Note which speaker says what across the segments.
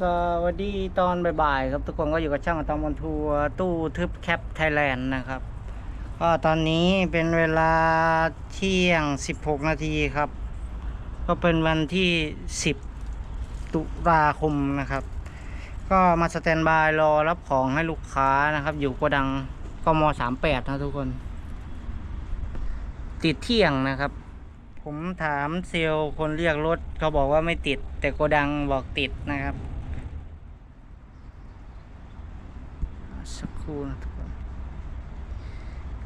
Speaker 1: สวัสดีตอนบ่ายๆครับทุกคนก็อยู่กับช่างอะตอมบนทัวร์ตู้ทึบแคปไทยแลนด์นะครับ ก็ตอนนี้เป็นเวลาเที่ยง 16 นาทีครับ ก็เป็นวันที่ 10 ตุลาคมนะครับ ก็มาสแตนบายรอรับของให้ลูกค้านะครับ อยู่โกดังกม38 นะทุกคน ติดเที่ยงนะครับ ผมถามเซลล์คนเรียกรถเขาบอกว่าไม่ติด แต่โกดังบอกติดนะครับ สักครู่นะทุกคน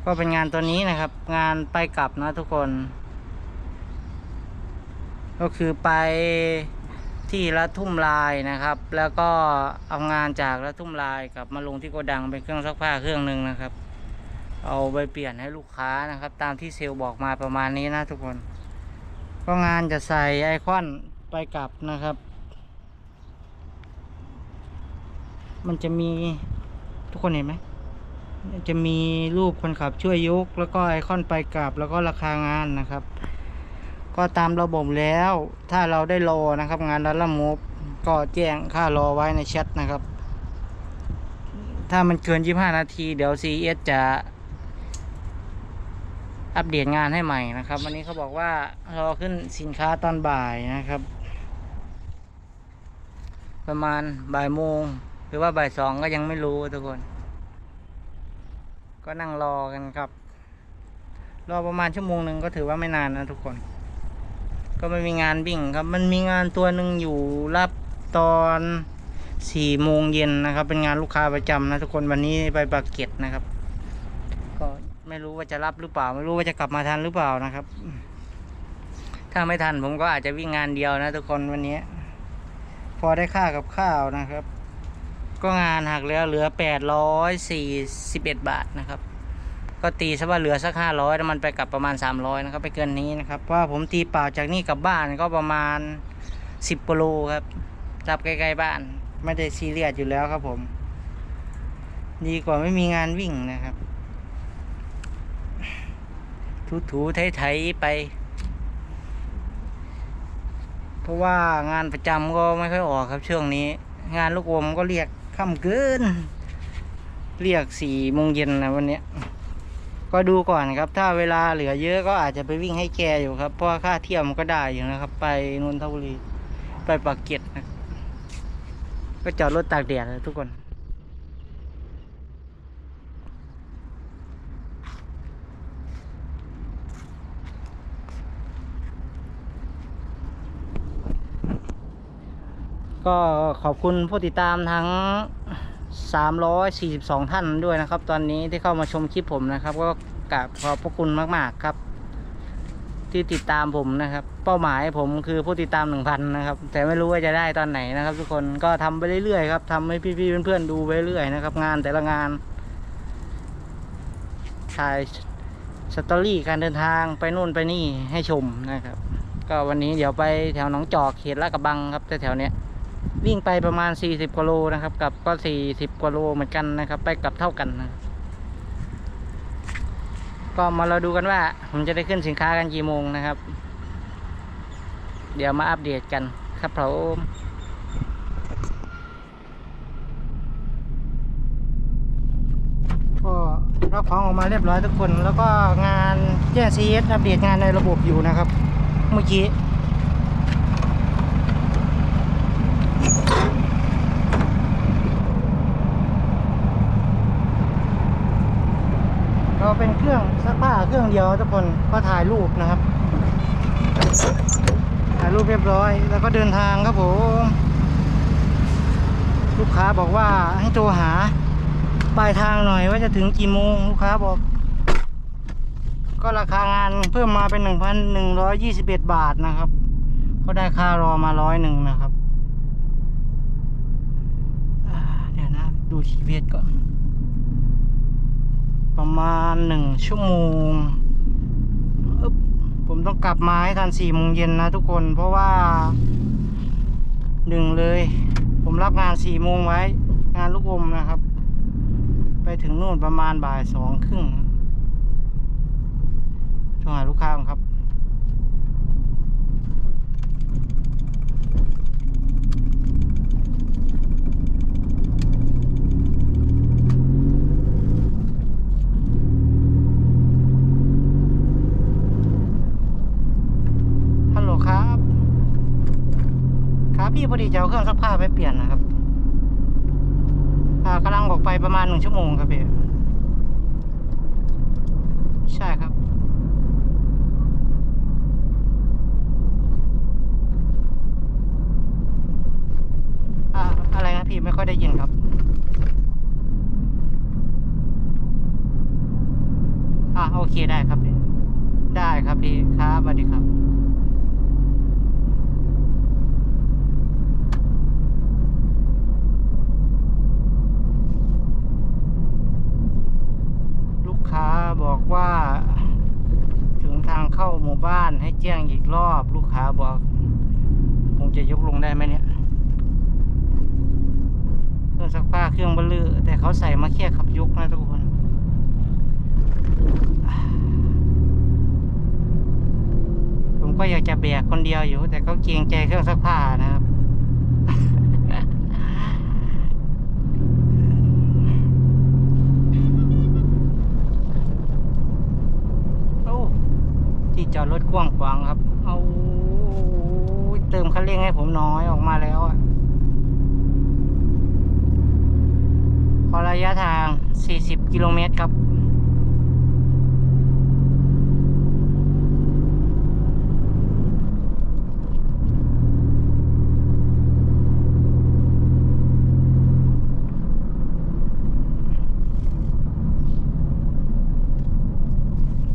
Speaker 1: ก็เป็นงานตัวนี้นะครับ งานไปกลับนะทุกคน ก็คือไปที่ละทุ่มลายนะครับ แล้วก็เอางานจากละทุ่มลายกลับมาลงที่โกดังเป็นเครื่องซักผ้าเครื่องหนึ่งนะครับ เอาไปเปลี่ยนให้ลูกค้านะครับ ตามที่เซลล์บอกมาประมาณนี้นะทุกคน ก็งานจะใส่ไอคอนไปกลับนะครับ มันจะมี ทุกคนเห็นไหมจะมีรูปคนขับช่วยยก แล้วก็ไอคอนไปกลับแล้วก็ราคางานนะครับ ก็ตามระบบแล้ว ถ้าเราได้รอนะครับ งานดัลละมูฟก็แจ้งค่ารอไว้ในแชทนะครับ ถ้ามันเกิน 25 นาที เดี๋ยว CS จะอัปเดตงานให้ใหม่นะครับ วันนี้เขาบอกว่ารอขึ้นสินค้าตอนบ่ายนะครับ ประมาณบ่ายโมง หรือว่าบ่ายสองก็ยังไม่รู้ทุกคน ก็นั่งรอกันครับ รอประมาณชั่วโมงหนึ่งก็ถือว่าไม่นานนะทุกคน ก็ไม่มีงานวิ่งครับ มันมีงานตัวหนึ่งอยู่รับตอนสี่โมงเย็นนะครับ เป็นงานลูกค้าประจำนะทุกคนวันนี้ไปปากเกร็ดนะครับ ก็ไม่รู้ว่าจะรับหรือเปล่า ไม่รู้ว่าจะกลับมาทันหรือเปล่านะครับ ถ้าไม่ทันผมก็อาจจะวิ่งงานเดียวนะทุกคนวันนี้ พอได้ค่ากับข้าวนะครับ ก็งานหักแล้วเหลือแปดร้อยสี่สิบเอ็ดบาทนะครับ ก็ตีซะว่าเหลือสักห้าร้อยแล้วมันไปกลับประมาณสามร้อยนะครับ ไปเกินนี้นะครับเพราะว่าผมตีเปล่าจากนี่กลับบ้านก็ประมาณสิบกิโลครับรับใกล้ๆบ้าน ไม่ได้ซีเรียสอยู่แล้วครับผม ดีกว่าไม่มีงานวิ่งนะครับ ถูถูไถไถๆไป เพราะว่างานประจำก็ไม่ค่อยออกครับช่วงนี้ งานลูกอมก็เรียก ค่ำเกิน เรียกสี่โมงเย็นนะวันนี้ก็ดูก่อนครับ ถ้าเวลาเหลือเยอะก็อาจจะไปวิ่งให้แกอยู่ครับ เพราะค่าเที่ยวมันก็ได้อยู่นะครับ ไปนนทบุรีไปปากเกร็ดนะก็จอดรถตากแดดเลยทุกคน ก็ขอบคุณผู้ติดตามทั้ง 342 ท่านด้วยนะครับ ตอนนี้ที่เข้ามาชมคลิปผมนะครับ ก็กราบขอบพระคุณมากๆครับ ที่ติดตามผมนะครับ เป้าหมายผมคือผู้ติดตาม 1,000 นะครับ แต่ไม่รู้ว่าจะได้ตอนไหนนะครับ ทุกคนก็ทำไปเรื่อยๆครับทำให้พี่ๆเพื่อนๆดูไปเรื่อยนะครับ งานแต่ละงานถ่ายสตอรี่การเดินทางไปนู่นไปนี่ให้ชมนะครับ ก็วันนี้เดี๋ยวไปแถวหนองจอกเขตลาดกระบังครับแถวๆเนี้ย วิ่งไปประมาณ 40กิโลนะครับกลับก็ 40กิโลเหมือนกันนะครับ ไปกลับเท่ากันนะก็มาเราดูกันว่า ผมจะได้ขึ้นสินค้ากันกี่โมงนะครับ เดี๋ยวมาอัปเดตกันครับผมก็รับของออกมาเรียบร้อยทุกคน แล้วก็งานแจ้ง CS อัปเดตงานในระบบอยู่นะครับ เมื่อกี้ เราเป็นเครื่องซักผ้า เครื่องเดียวทุกคนก็ถ่ายรูปนะครับ ถ่ายรูปเรียบร้อย แล้วก็เดินทางครับผมลูกค้าบอกว่าให้โทรหาปลายทางหน่อยว่าจะถึงกี่โมงลูกค้าบอก ก็ราคางานเพิ่มมาเป็นหนึ่งพันหนึ่งร้อยยี่สิบเอ็ดบาทนะครับก็ได้ค่ารอมาร้อยหนึ่งนะครับเดี๋ยวนะ ดูทีเวทก่อน ประมาณหนึ่งชั่วโมงอึ๊บผมต้องกลับมาให้ทันสี่โมงเย็นนะทุกคนเพราะว่าหนึ่งเลย ผมรับงานสี่โมงไว้ งานลูกอมนะครับ ไปถึงนู่นประมาณบ่ายสองครึ่งโทรหาลูกค้าก่อนครับ ก ครับ พี่พอดีจะเอาเครื่องซักผ้าไปเปลี่ยนนะครับกำลังออกไปประมาณหนึ่งชั่วโมงครับพี่ใช่ครับอ่าอะไรนะพี่ไม่ค่อยได้ยินครับอ่าโอเคได้ครับพี่ได้ครับพี่ครับสวัสดีครับ ลูกค้าบอกว่า ถึงทางเข้าหมู่บ้านให้ แจ้งอีกรอบ ลูกค้าบอกผมจะยกลงได้ไหมเนี่ย เครื่องซักผ้าเครื่องบรรลือ แต่เขาใส่มาแค่ขับยกนะทุกคนผมก็อยากจะแบกคนเดียวอยู่ แต่ก็เกรงใจเครื่องซักผ้านะครับ ที่จอดรถกว้างขวางครับ เอาเติมคันเร่งให้ผมน้อยออกมาแล้วอะพอระยะทาง 40 กิโลเมตรครับ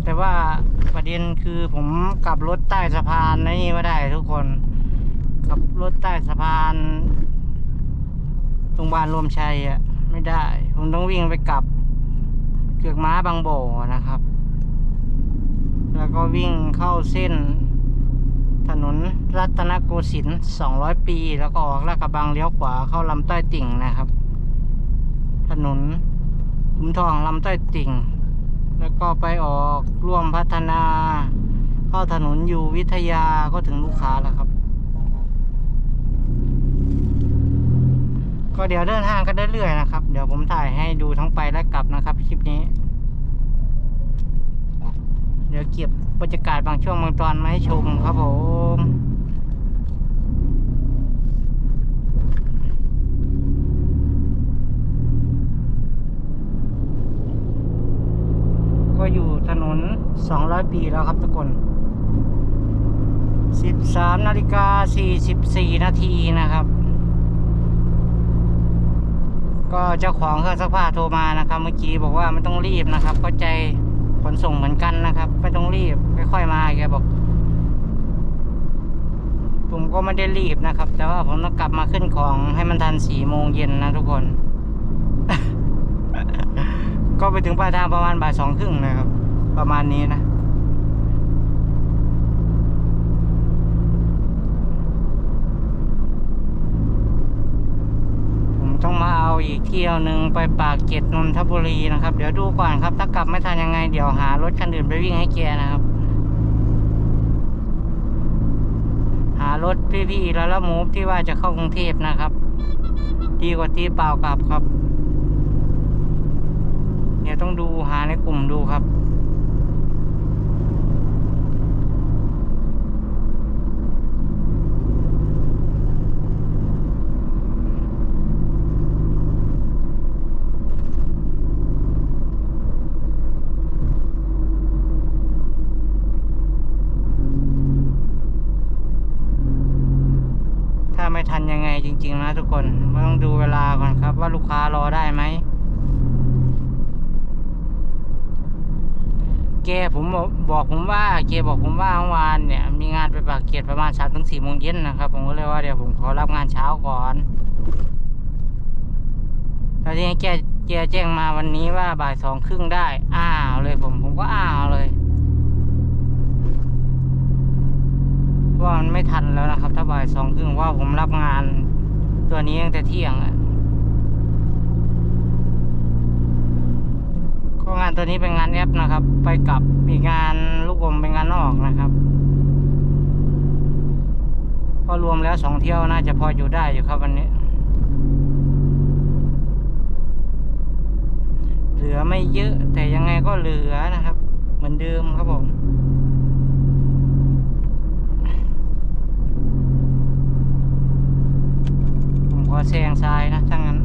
Speaker 1: แต่ว่าประเด็น คือผมกลับรถใต้สะพานนี่ไม่ได้ทุกคนกลับรถใต้สะพานโรงพยาบาลรวมชัยอะ ไม่ได้ ผมต้องวิ่งไปกลับเกือกม้าบางโบนะครับ แล้วก็วิ่งเข้าเส้น ถนนรัตนโกสินทร์200 ปี แล้วก็ออกลาดกระบังเลี้ยวขวาเข้าลำใต้ติ่งนะครับ ถนนขุมทองลำใต้ติ่ง แล้วก็ไปออกร่วมพัฒนา เข้าถนนอยู่วิทยาก็ถึงลูกค้าแล้วครับ ก็เดี๋ยวเดินทางกันเรื่อยๆนะครับ เดี๋ยวผมถ่ายให้ดูทั้งไปและกลับนะครับคลิปนี้ เดี๋ยวเก็บบรรยากาศบางช่วงบางตอนมาให้ชมครับผม ก็อยู่ถ นน 200 ปีแล้วครับทุกคน 13นาฬิกา44 นาทีนะครับ ก็เจ้าของเครื่องซักผ้าโทรมานะครับ เมื่อกี้บอกว่าไม่ต้องรีบนะครับเข้าใจขนส่งเหมือนกันนะครับ ไม่ต้องรีบค่อยๆมาแกบอกผมก็ไม่ได้รีบนะครับ แต่ว่าผมต้องกลับมาขึ้นของให้มันทัน4โมงเย็นนะทุกคน ก็ไปถึงปลายทางประมาณบ่ายสองครึ่งนะครับ ประมาณนี้นะ ผมต้องมาเอาอีกเที่ยวหนึ่งไปปากเกร็ดนนทบุรีนะครับ เดี๋ยวดูก่อนครับ ถ้ากลับไม่ทันยังไง เดี๋ยวหารถคันอื่นไปวิ่งให้แกนะครับ หารถพี่ๆแล้วละมูฟที่ว่าจะเข้ากรุงเทพนะครับ ดีกว่าตีเปล่ากลับครับเดี๋ยต้องดูหาในกลุ่มดูครับ ถ้าไม่ทันยังไง จริง ๆ นะทุกคนต้องดูเวลาก่อนครับ ว่าลูกค้ารอได้ไหมแกผมบอกผมว่าแกบอกผมว่าเมื่อวานเนี่ยมีงานไปปากเกร็ดประมาณสามถึงสี่โมงเย็นนะครับ ผมก็เลยว่าเดี๋ยวผมขอรับงานเช้าก่อนแล้วทีนี้แกแกแจ้งมาวันนี้ว่าบ่ายสองครึ่งได้อ้าวเลยผมผมก็อ้าวเลยว่ามันไม่ทันแล้วนะครับ ถ้าบ่ายสองครึ่งว่าผมรับงาน ตัวนี้ตั้งแต่เที่ยงอะก็งานตัวนี้เป็นงานแอปนะครับ ไปกับมีงานลูกอมเป็นงานนอกนะครับ ก็รวมแล้วสองเที่ยวน่าจะพออยู่ได้อยู่ครับวันนี้ เหลือไม่เยอะแต่ยังไงก็เหลือนะครับ เหมือนเดิมครับผม แซงซ้ายนะถ้างั้น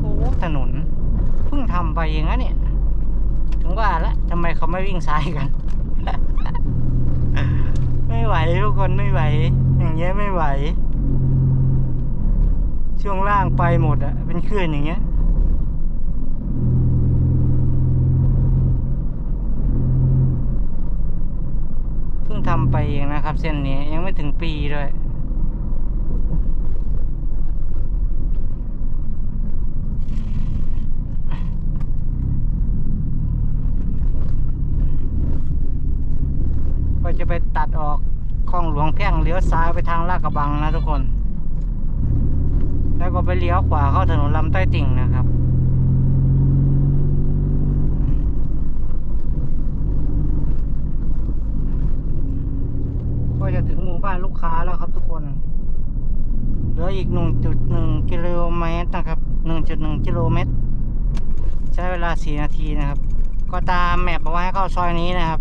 Speaker 1: โอ้ถนนเพิ่งทำไปเองนะเนี่ย ถึงว่าละทำไมเขาไม่วิ่งซ้ายกัน ไม่ไหวทุกคนไม่ไหว อย่างเงี้ยไม่ไหว ช่วงล่างไปหมดอะเป็นคลื่นอย่างเงี้ย เพิ่งทำ ไปเองนะครับ เส้นนี้ยังไม่ถึงปีด้วยก็จะไปตัดออกคลองหลวงแพ่งเลี้ยวซ้ายไปทางลาดกระบังนะทุกคน แล้วก็ไปเลี้ยวขวาเข้าถนนลำใต้ติ่งนะครับ ก็จะถึงหมู่บ้าน ลูกค้าแล้วครับทุกคน เหลืออีก 1.1 กิโลเมตรนะครับ 1.1 กิโลเมตร ใช้เวลา 4 นาทีนะครับ ก็ตามแมปเอาไว้ให้เข้าซอยนี้นะครับ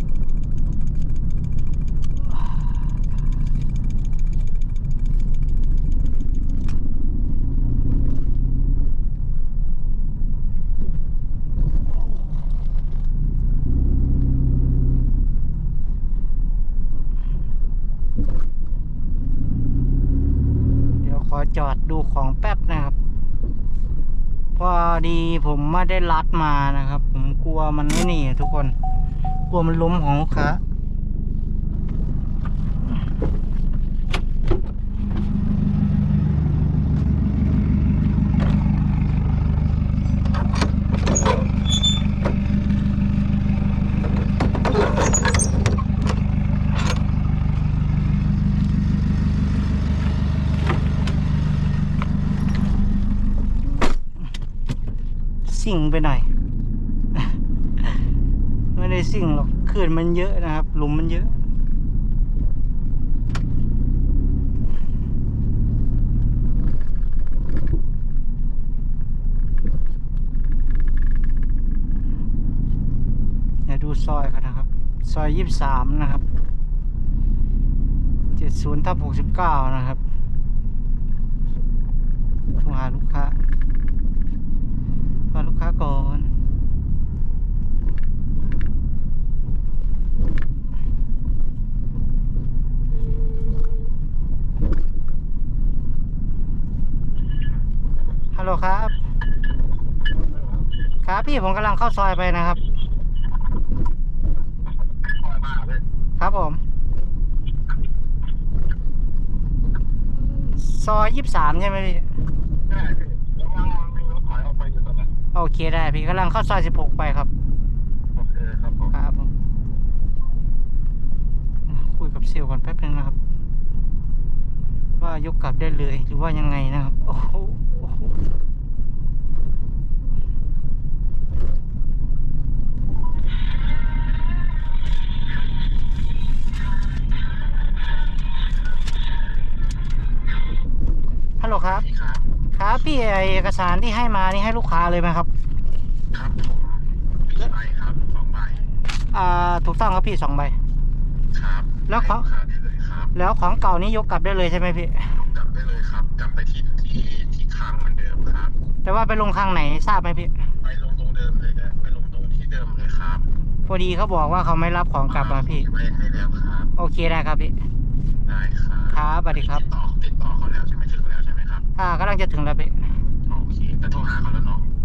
Speaker 1: เดี๋ยวขอจอดดูของแป๊บนะครับ พอดีผมไม่ได้รัดมานะครับ ผมกลัวมันไม่หนีทุกคน กลัวมันล้มของลูกค้า สิ่งไปหน่อย ไม่ได้สิ่งหรอกคลื่นมันเยอะนะครับ หลุมมันเยอะเดี๋ยวดูซอยกันนะครับ ซอยยี่สามนะครับเจ็ดศูนย์ทับหกสิบเก้านะครับโทรหาลูกค้า ค้าก่อนฮัลโหลครับ ครับพี่ผมกำลังเข้าซอยไปนะครับ ครับผม ซอยยี่สามใช่ไหมพี่ โอเคได้พี่กำลังเข้าซอยสิบหกไปครับ
Speaker 2: โอเคครับผม
Speaker 1: ครับผมคุยกับเซลล์ก่อนแป๊บนึงนะครับ ว่ายกกลับได้เลยหรือว่ายังไงนะครับ โอ้ พี่ไอเอกสารที่ให้มานี่ให้ลูกค้าเลยไหมครับ
Speaker 2: ครับผมมีใบครับสองใบ
Speaker 1: อ่าถูกต้องครับพี่สองใบ
Speaker 2: ครับ
Speaker 1: แล้วเขา
Speaker 2: ให้ลูกค้าได้เลยครับ
Speaker 1: แล้วของเก่านี่ยกกลับได้เลยใช่ไหมพี่
Speaker 2: กลับได้เลยครับกลับไปที่ที่ที่คลังเหมือนเดิมครับ
Speaker 1: แต่ว่าไปลงข้างไหนทราบไหมพี่
Speaker 2: ไปลงตรงเดิมเลยนะไปลงตรงที่เดิมเลยครับ
Speaker 1: พอดีเขาบอกว่าเขาไม่รับของกลับมาพี่
Speaker 2: ไว้ให้แล้วครับ
Speaker 1: โอเคได้ครับพี่
Speaker 2: ได้ครับ
Speaker 1: ครับสวัสดีครับ
Speaker 2: ติดต่อติดต่อเขาแล้วใช่ไหมถึงแล้วใช่ไหมครับ
Speaker 1: อ่ากำลังจะถึงแล้วพี่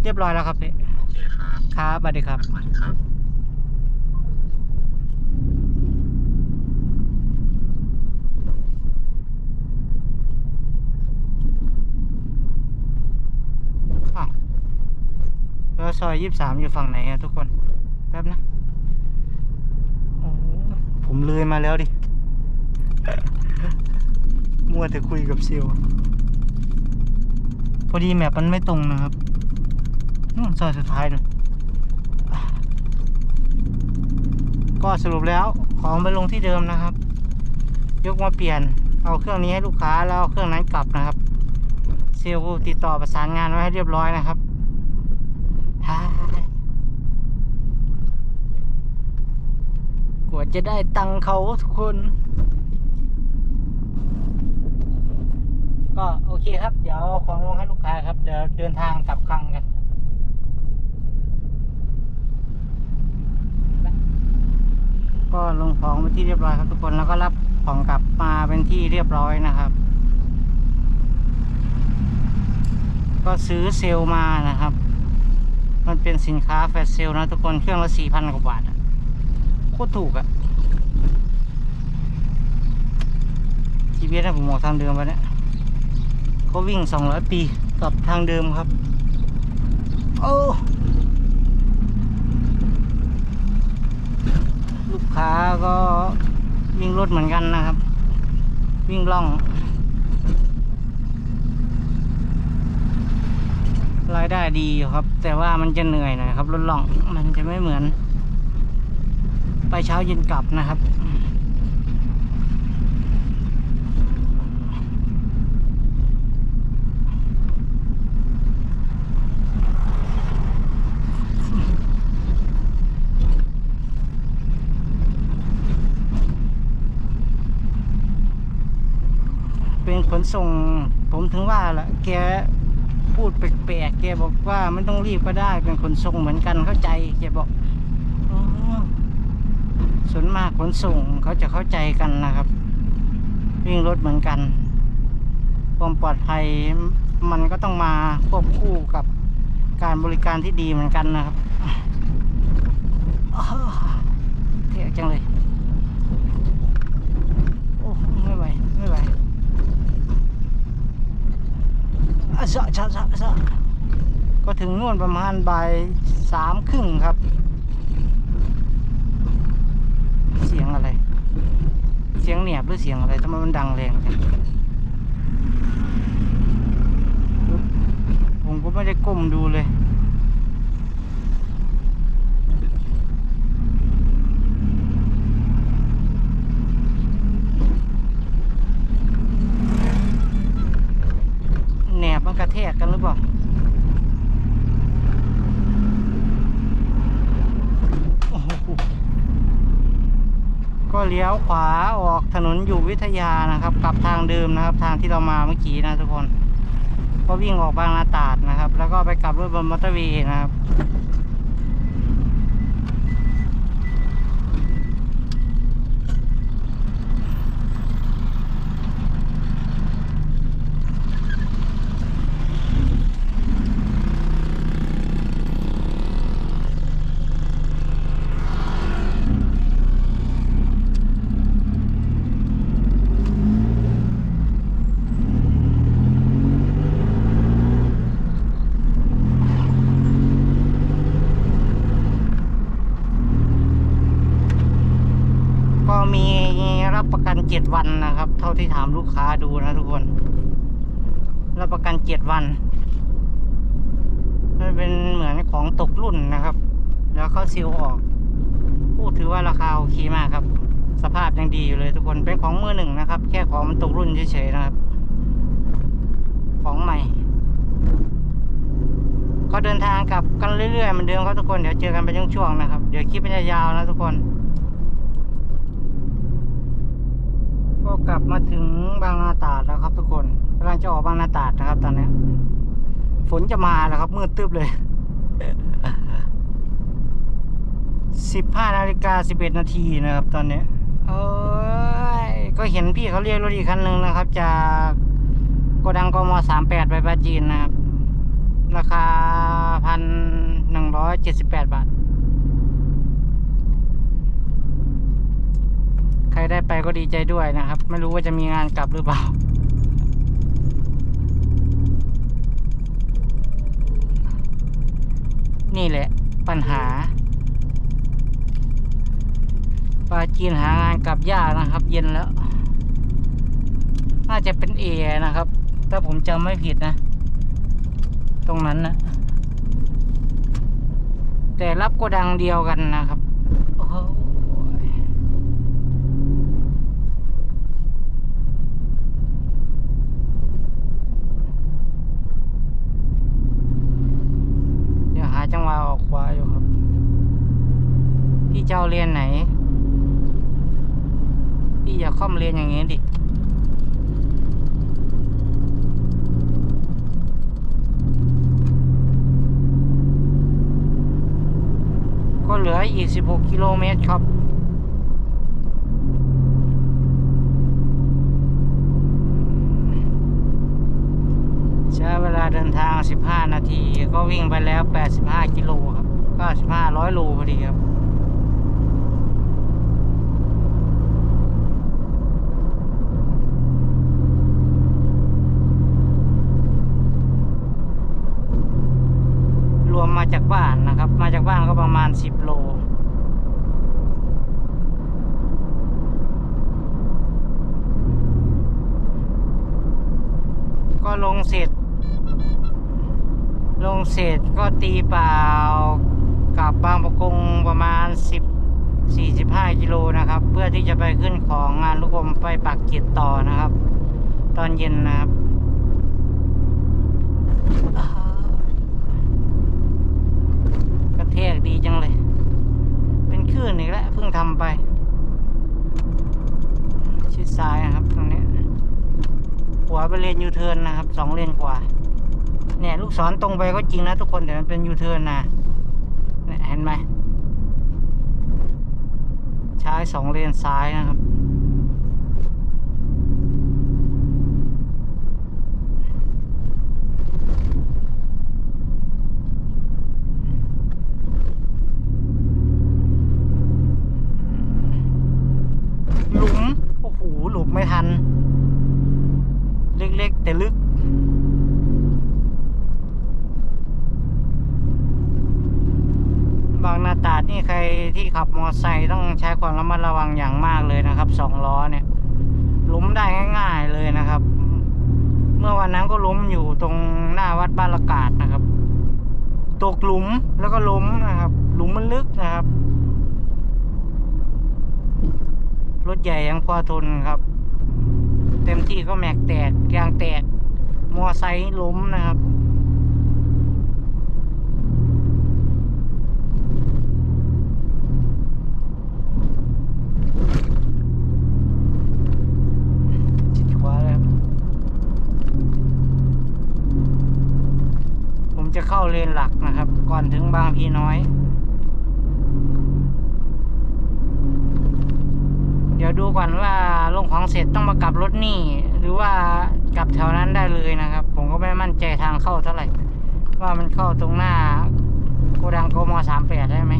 Speaker 2: เนาะ
Speaker 1: เรียบร้อยแล้วครับพี่
Speaker 2: โอเคครับ
Speaker 1: ครับสวัสดีครับ
Speaker 2: สวัสดีครับ
Speaker 1: อ้าวแล้วซอยยี่สามอยู่ฝั่งไหนอะทุกคน แป๊บนะ โอ้โหผมเลยมาแล้วดิ มัวแต่คุยกับเซลลพอดีแมปมันไม่ตรงนะครับ นู่นซอยสุดท้ายเลยก็สรุปแล้วของไปลงที่เดิมนะครับ ยกมาเปลี่ยนเอาเครื่องนี้ให้ลูกค้าแล้วเอาเครื่องนั้นกลับนะครับ เซลล์ติดต่อประสานงานไว้ให้เรียบร้อยนะครับกว่าจะได้ตังค์เขาทุกคน ก็โอเคครับ เดี๋ยวของลงให้ลูกค้าครับ เดี๋ยวเดินทางกลับคลังกัน ก็ลงของไปที่เรียบร้อยครับทุกคนแล้วก็รับของกลับมาเป็นที่เรียบร้อยนะครับ ก็ซื้อเซล์มานะครับ มันเป็นสินค้าแฟลชเซล์นะทุกคนเครื่องละสี่พันกว่าบาทโคตรถูกอะทีวีนะผมบอกทางเดิมไปเนี่ยก็วิ่งสองร้อยปีกับทางเดิมครับ โอ้ ลูก ค้าก็วิ่งรถเหมือนกันนะครับ วิ่งล่อง รายได้ดีอยู่ครับ แต่ว่ามันจะเหนื่อยหน่อยครับรถล่องมันจะไม่เหมือน ไปเช้าเย็นกลับนะครับ ขนส่ง ผมถึงว่าละแกพูดแปลกๆแกบอกว่าไม่ต้องรีบก็ได้เป็นขนส่งเหมือนกันเข้าใจแกบอกอ๋อส่วนมากขนส่งเขาจะเข้าใจกันนะครับ วิ่งรถเหมือนกันความปลอดภัยมันก็ต้องมาควบคู่กับการบริการที่ดีเหมือนกันนะครับอ้าวเท่จังเลย โอ้ไม่ไหวไม่ไหว อะสะสะสะสะก็ถึงนู่นประมาณบ่ายสามครึ่งครับ เสียงอะไร เสียงเหนียบหรือเสียงอะไรทำไมมันดังแรงจังผมก็ไม่ได้ก้มดูเลย แหนบมันกระแทกกันหรือเปล่า โอ้โหก็เลี้ยวขวาออกถนนอยู่วิทยานะครับกลับทางเดิมนะครับ ทางที่เรามาเมื่อกี้นะทุกคนก็วิ่งออกบางนาตาดนะครับ แล้วก็ไปกลับรถบนมอเตอร์เวย์นะครับ วันนะครับ เท่าที่ถามลูกค้าดูนะทุกคน รับประกัน 7 วัน มันเป็นเหมือนของตกรุ่นนะครับ แล้วเขาซิลออกพูดถือว่าราคาโอเคมากครับ สภาพยังดีอยู่เลยทุกคน เป็นของมือหนึ่งนะครับ แค่ของมันตกรุ่นเฉยๆนะครับ ของใหม่ก็เดินทางกลับกันเรื่อยๆเหมือนเดิมครับทุกคน เดี๋ยวเจอกันเป็นช่วงๆนะครับ เดี๋ยวคลิปมันจะยาวนะทุกคน ก็กลับมาถึงบางนาตาดแล้วครับทุกคนกำลังจะออกบางนาตาดนะครับตอนนี้ ฝนจะมาแล้วครับมืดตึ๊บเลยสิบห้านาฬิกาสิบเอ็ดนาทีนะครับ ตอนนี้เอ้ยก็เห็นพี่เขาเรียกรถอีกคันหนึ่งนะครับ จากโกดังกมสามแปดไปปราจีนนะครับ ราคาพันหนึ่งร้อยเจ็ดสิบแปดบาท ใครได้ไปก็ดีใจด้วยนะครับ ไม่รู้ว่าจะมีงานกลับหรือเปล่านี่แหละ ปัญหาปลาจีนหางานกลับยากนะครับ เย็นแล้ว น่าจะเป็นเอนะครับ ถ้าผมจำไม่ผิดนะ ตรงนั้นนะแต่รับโกดังเดียวกันนะครับโอ้โหเดี๋ยวหาจังหวะออกขวาอยู่ครับ พี่เจ้าเรียนไหนค่อมเลนอย่างงี้ดิก็เหลืออีก16กิโลเมตรครับใช้เวลาเดินทาง 15 นาที ก็วิ่งไปแล้ว 85 กิโลครับ95 100โลพอดีครับ รว มาจากบ้านนะครับ มาจากบ้านก็ประมาณ 10 โลก็ลงเสร็จ ลงเสร็จก็ตีเปล่ากลับบางประกงประมาณ 10 45 กิโลนะครับ เพื่อที่จะไปขึ้นของงานลูกอมไปปักเกียรต่อนะครับ ตอนเย็นนะครับ กระแทกดีจังเลย เป็นคลื่นอีกแล้วเพิ่งทำไป ชิดซ้ายนะครับตรงนี้ขวาไปเลนยูเทิร์นนะครับสองเลนกว่าเนี่ยลูกศรตรงไปก็จริงนะทุกคนแต่มันเป็นยูเทิร์นนะเนี่ยเห็นไหมใช้สองเลนซ้ายนะครับ หลุม โอ้โห หลุมไม่ทัน เล็กๆแต่ลึก บางนาตราดนี่ใครที่ขับมอเตอร์ไซค์ต้องใช้ความระมัดระวังอย่างมากเลยนะครับสองล้อเนี่ยล้มได้ง่าย ๆเลยนะครับ เมื่อวันนั้นก็ล้มอยู่ตรงหน้าวัดบ้านละกาดนะครับตกหลุมแล้วก็ล้มนะครับ หลุมมันลึกนะครับ รถใหญ่ยังพอทนครับ เต็มที่ก็แม็กแตกยางแตก มอไซค์ล้มนะครับชิดขวาแล้วผมจะเข้าเลนหลักนะครับ ก่อนถึงบางพีน้อย เดี๋ ยวดูก่อนว่าลงของเสร็จต้องมากลับรถนี่ หรือว่ากลับแถวนั้นได้เลยนะครับ ผมก็ไม่มั่นใจทางเข้าเท่าไหร่ ว่ามันเข้าตรงหน้าโกดังโกมสามแปดได้ไหม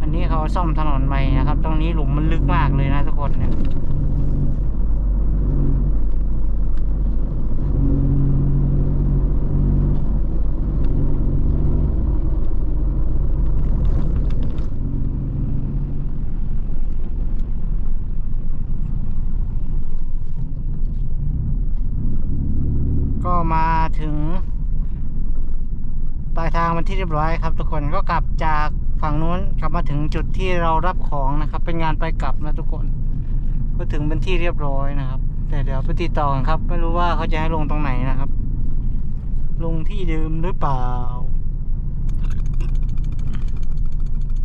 Speaker 1: อันนี้เขาซ่อมถนนใหม่นะครับ ตรงนี้หลุมมันลึกมากเลยนะทุกคนเนี่ย ก็มาถึงปลายทางเป็นที่เรียบร้อยครับ ทุกคนก็กลับจากฝั่งนู้นกลับมาถึงจุดที่เรารับของนะครับ เป็นงานไปกลับนะทุกคน ก็ถึงเป็นที่เรียบร้อยนะครับ แต่เดี๋ยวไปติดต่อกันครับ ไม่รู้ว่าเขาจะให้ลงตรงไหนนะครับ ลงที่เดิมหรือเปล่า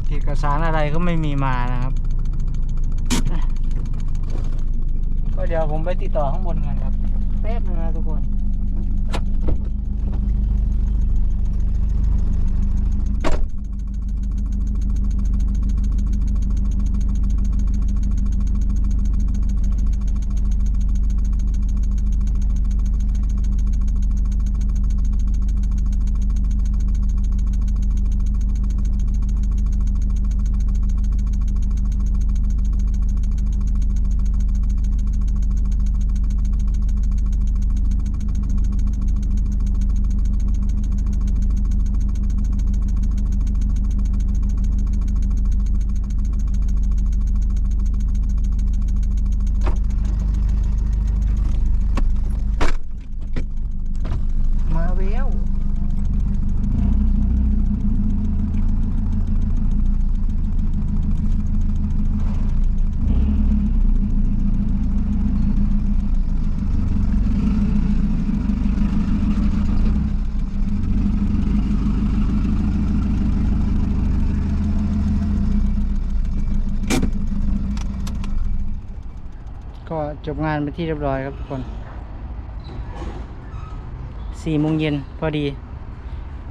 Speaker 1: เอกสารอะไรก็ไม่มีมานะครับ ก็เดี๋ยวผมไปติดต่อข้างบนกันครับแป๊บนึงนะทุกคน เจ บงานไปที่เรียบร้อยครับทุกคนสี่โมงเย็นพอดี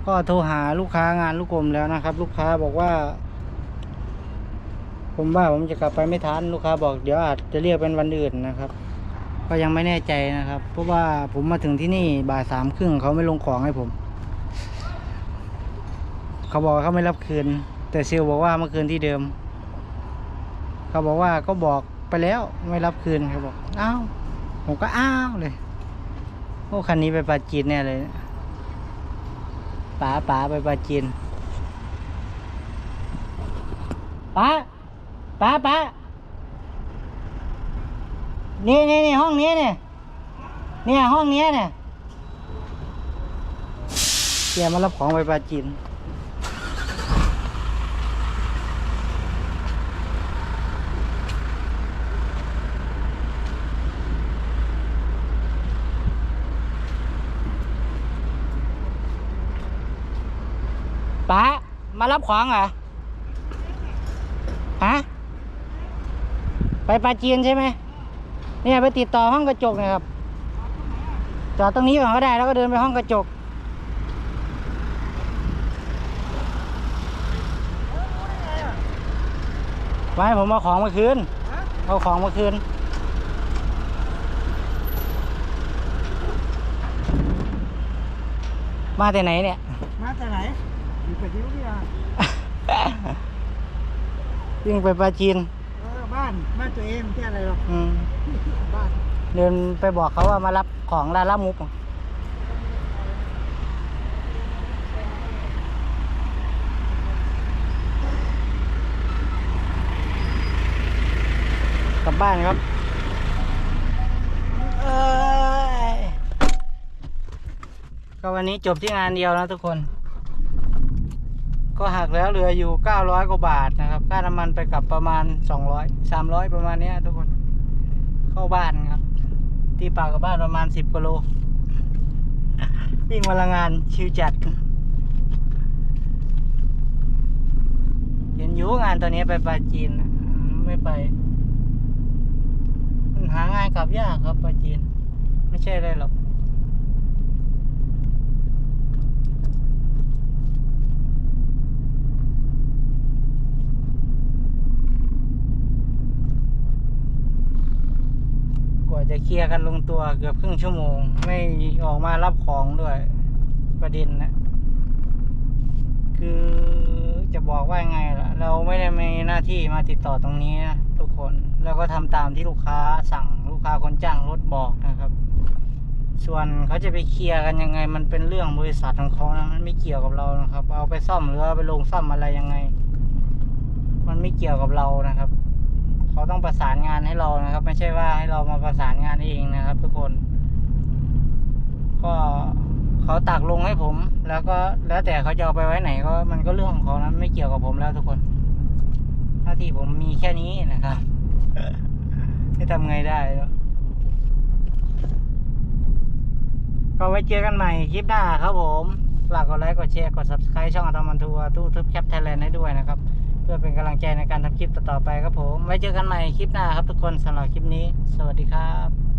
Speaker 1: ก็โทรหาลูกค้างานลูกกลมแล้วนะครับ ลูกค้าบอกว่า ผมว่าผมจะกลับไปไม่ทันลูกค้าบอกเดี๋ยวอาจจะเรียกเป็นวันอื่นนะครับ ก็ยังไม่แน่ใจนะครับ เพราะว่าผมมาถึงที่นี่บ่ายสามครึ่งเขาไม่ลงของให้ผม เขาบอกเขาไม่รับคืน แต่ซิลบอกว่าเมื่อคืนที่เดิม เขาบอกว่าก็บอก ไปแล้วไม่รับคืนเขาบอกอ้าวผมก็อ้าวเลยโอ้คันนี้ไปปาจีนแน่เลยเนี่ยป๋าป๋าไปปาจีนป๋าป๋าป๋านี่นี่นี่ห้องนี้เนี่ยเนี่ยห้องเนี้ยเนี่ยแกมารับของไปปาจีน ป้ามารับของเหรอฮะไปปลาจีนใช่ไหมเนี่ยไปติดต่อห้องกระจกนะครับจอดตรงนี้ก่อนก็ได้แล้วก็เดินไปห้องกระจกไว้ผมเอาของมาคืนเอาของมาคืนมาแต่ไหนเนี่ย
Speaker 3: มาจากไหน อยู่ไปที่นี่อะ
Speaker 1: วิ่งไปปลาจีน
Speaker 3: เออบ้านบ้านตัวเองไม่ใช่อะไรหรอก
Speaker 1: อืม
Speaker 3: บ้าน
Speaker 1: เดินไปบอกเขาว่ามารับของร้านละมุกกลับบ้านครับเอ้ยก็วันนี้จบที่งานเดียวนะทุกคน ก็หักแล้วเหลืออยู่ 900 กว่าบาทนะครับ ค่าน้ำมันไปกลับประมาณ 200 300 ประมาณเนี้ยทุกคน เข้าบ้านครับ ที่ปากกับบ้านประมาณ 10กิโลวิ่งวละงงานชิวจัด เห็นอยู่งานตัวนี้ไปปาจีน ไม่ไป มันหางานกลับยากครับปาจีน ไม่ใช่อะไรหรอก กว่าจะเคลียร์กันลงตัวเกือบครึ่งชั่วโมง ไม่ออกมารับของด้วย ประเด็นนะคือจะบอกว่ายังไงล่ะ เราไม่ได้มีหน้าที่มาติดต่อตรงนี้นะทุกคนแล้วก็ทำตามที่ลูกค้าสั่งลูกค้าคนจ้างรถบอกนะครับ ส่วนเขาจะไปเคลียร์กันยังไง มันเป็นเรื่องบริษัทของเขานะมันไม่เกี่ยวกับเรานะครับ เอาไปซ่อมหรือเอาไปลงซ่อมอะไรยังไง มันไม่เกี่ยวกับเรานะครับ เขาต้องประสานงานให้เรานะครับ ไม่ใช่ว่าให้เรามาประสานงานเองนะครับ ทุกคน ก็เขาตักลงให้ผม แล้วก็แล้วแต่เขาจะเอาไปไว้ไหนก็มันก็เรื่องของเขานะไม่เกี่ยวกับผมแล้วทุกคน หน้าที่ผมมีแค่นี้นะครับไม่ทำไงได้แล้วก็ไว้เจอกันใหม่คลิปหน้าครับผม ฝากกดไลค์ กดแชร์ กด subscribe ช่องอัตมันทัวร์ตู้ทึบแคปไทยแลนด์ให้ด้วยนะครับ พื่อเป็นกำลังใจในการทำคลิปต่อๆไปครับผม ไว้เจอกันใหม่คลิปหน้าครับทุกคนสำหรับคลิปนี้ สวัสดีครับ